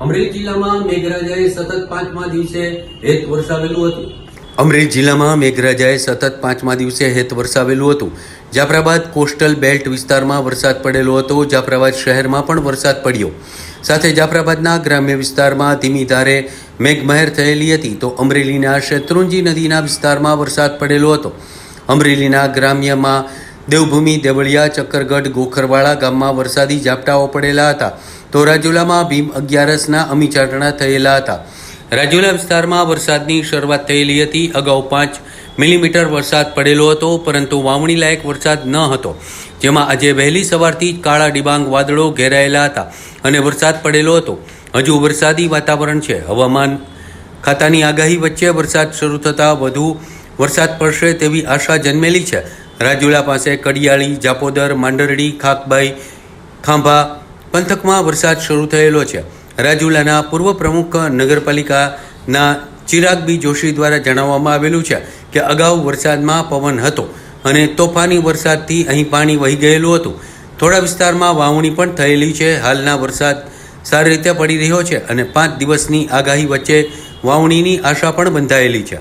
અમરેલી જિલ્લામાં મેઘરાજાએ સતત પાંચમા દિવસે હેત વરસાવેલું હતું. અમરેલી જાફરાબાદ કોસ્ટલ બેલ્ટ વિસ્તારમાં વરસાદ પડેલો હતો. જાફરાબાદ શહેરમાં પણ વરસાદ પડ્યો. સાથે જાફરાબાદના ગ્રામ્ય વિસ્તારમાં ધીમી ધારે મેઘમહેર થયેલી હતી. તો અમરેલીના શેત્રુંજી નદીના વિસ્તારમાં વરસાદ પડેલો હતો. અમરેલીના ગ્રામ્યમાં દેવભૂમિ, દેવળિયા, ચક્કરગઢ ગોખરવાળા ગામમાં વરસાદી ઝાપટાઓ પડેલા હતા. તો રાજુલામાં ભીમ અગિયારસના અમીચાટણા થયેલા હતા. રાજુલા વિસ્તારમાં વરસાદની શરૂઆત થયેલી હતી. અગાઉ પાંચ મિલીમીટર વરસાદ પડેલો હતો, પરંતુ વાવણી લાયક વરસાદ ન હતો, જેમાં આજે વહેલી સવારથી કાળા ડિબાંગ વાદળો ઘેરાયેલા હતા અને વરસાદ પડેલો હતો. હજુ વરસાદી વાતાવરણ છે. હવામાન ખાતાની આગાહી વચ્ચે વરસાદ શરૂ થતાં વધુ વરસાદ પડશે તેવી આશા જન્મેલી છે. રાજુલા પાસે કડિયાળી, જાપોદર, માંડરડી, ખાકબાઈ, ખાંભા પંથકમાં વરસાદ શરૂ થયેલો છે. રાજુલાના પૂર્વ પ્રમુખ નગરપાલિકાના ચિરાગ બી જોશી દ્વારા જણાવવામાં આવેલું છે કે અગાઉ વરસાદમાં પવન હતો અને તોફાની વરસાદથી અહીં પાણી વહી ગયેલું હતું. થોડા વિસ્તારમાં વાવણી પણ થયેલી છે. હાલના વરસાદ સારી રીતે પડી રહ્યો છે અને પાંચ દિવસની આગાહી વચ્ચે વાવણીની આશા પણ બંધાયેલી છે.